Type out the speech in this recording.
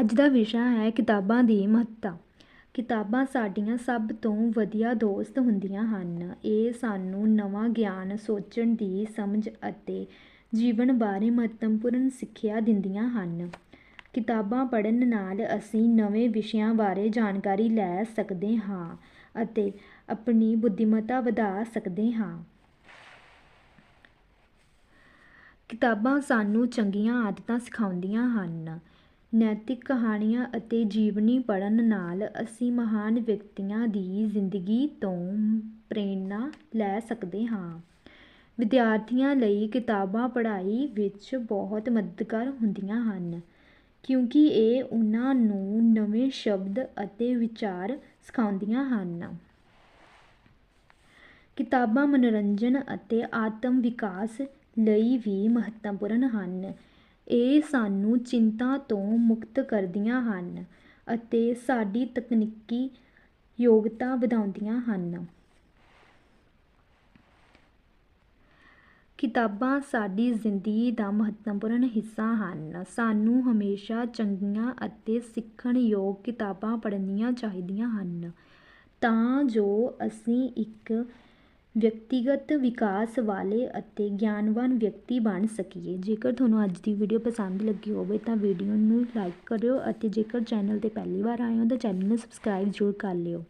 ਅੱਜ ਦਾ ਵਿਸ਼ਾ ਹੈ ਕਿਤਾਬਾਂ ਦੀ ਮਹੱਤਤਾ। ਕਿਤਾਬਾਂ ਸਾਡੀਆਂ ਸਭ ਤੋਂ ਵਧੀਆ ਦੋਸਤ ਹੁੰਦੀਆਂ ਹਨ। ਇਹ ਸਾਨੂੰ ਨਵਾਂ ਗਿਆਨ, ਸੋਚਣ ਦੀ ਸਮਝ ਅਤੇ ਜੀਵਨ ਬਾਰੇ ਮਹੱਤਵਪੂਰਨ ਸਿੱਖਿਆ ਦਿੰਦੀਆਂ ਹਨ। ਕਿਤਾਬਾਂ ਪੜ੍ਹਨ ਨਾਲ ਅਸੀਂ ਨਵੇਂ ਵਿਸ਼ਿਆਂ ਬਾਰੇ ਜਾਣਕਾਰੀ ਲੈ ਸਕਦੇ ਹਾਂ ਅਤੇ ਆਪਣੀ ਬੁੱਧੀਮੱਤਾ ਵਧਾ ਸਕਦੇ ਹਾਂ। ਕਿਤਾਬਾਂ ਸਾਨੂੰ ਚੰਗੀਆਂ ਆਦਤਾਂ ਸਿਖਾਉਂਦੀਆਂ ਹਨ। ਨੈਤਿਕ ਕਹਾਣੀਆਂ ਅਤੇ ਜੀਵਨੀ ਪੜ੍ਹਨ ਨਾਲ ਅਸੀਂ ਮਹਾਨ ਵਿਅਕਤੀਆਂ ਦੀ ਜ਼ਿੰਦਗੀ ਤੋਂ ਪ੍ਰੇਰਨਾ ਲੈ ਸਕਦੇ ਹਾਂ। ਵਿਦਿਆਰਥੀਆਂ ਲਈ ਕਿਤਾਬਾਂ ਪੜ੍ਹਾਈ ਵਿੱਚ ਬਹੁਤ ਮਦਦਗਾਰ ਹੁੰਦੀਆਂ ਹਨ, ਕਿਉਂਕਿ ਇਹ ਉਹਨਾਂ ਨੂੰ ਨਵੇਂ ਸ਼ਬਦ ਅਤੇ ਵਿਚਾਰ ਸਿਖਾਉਂਦੀਆਂ ਹਨ। ਕਿਤਾਬਾਂ ਮਨੋਰੰਜਨ ਅਤੇ ਆਤਮ ਵਿਕਾਸ ਲਈ ਵੀ ਮਹੱਤਵਪੂਰਨ ਹਨ। ਇਹ ਸਾਨੂੰ ਚਿੰਤਾ ਤੋਂ ਮੁਕਤ ਕਰਦੀਆਂ ਹਨ ਅਤੇ ਸਾਡੀ ਤਕਨੀਕੀ ਯੋਗਤਾ ਵਧਾਉਂਦੀਆਂ ਹਨ। ਕਿਤਾਬਾਂ ਸਾਡੀ ਜ਼ਿੰਦਗੀ ਦਾ ਮਹੱਤਵਪੂਰਨ ਹਿੱਸਾ ਹਨ। ਸਾਨੂੰ ਹਮੇਸ਼ਾ ਚੰਗੀਆਂ ਅਤੇ ਸਿੱਖਣਯੋਗ ਕਿਤਾਬਾਂ ਪੜ੍ਹਨੀਆਂ ਚਾਹੀਦੀਆਂ ਹਨ ਤਾਂ ਜੋ ਅਸੀਂ ਇੱਕ ਵਿਅਕਤੀਗਤ ਵਿਕਾਸ ਵਾਲੇ ਅਤੇ ਗਿਆਨਵਾਨ ਵਿਅਕਤੀ ਬਣ ਸਕੀਏ। ਜੇਕਰ ਤੁਹਾਨੂੰ ਅੱਜ ਦੀ ਵੀਡੀਓ ਪਸੰਦ ਲੱਗੀ ਹੋਵੇ ਤਾਂ ਵੀਡੀਓ ਨੂੰ ਲਾਈਕ ਕਰਿਓ ਅਤੇ ਜੇਕਰ ਚੈਨਲ 'ਤੇ ਪਹਿਲੀ ਵਾਰ ਆਏ ਹੋ ਤਾਂ ਚੈਨਲ ਨੂੰ ਸਬਸਕ੍ਰਾਈਬ ਜ਼ਰੂਰ ਕਰ ਲਿਓ।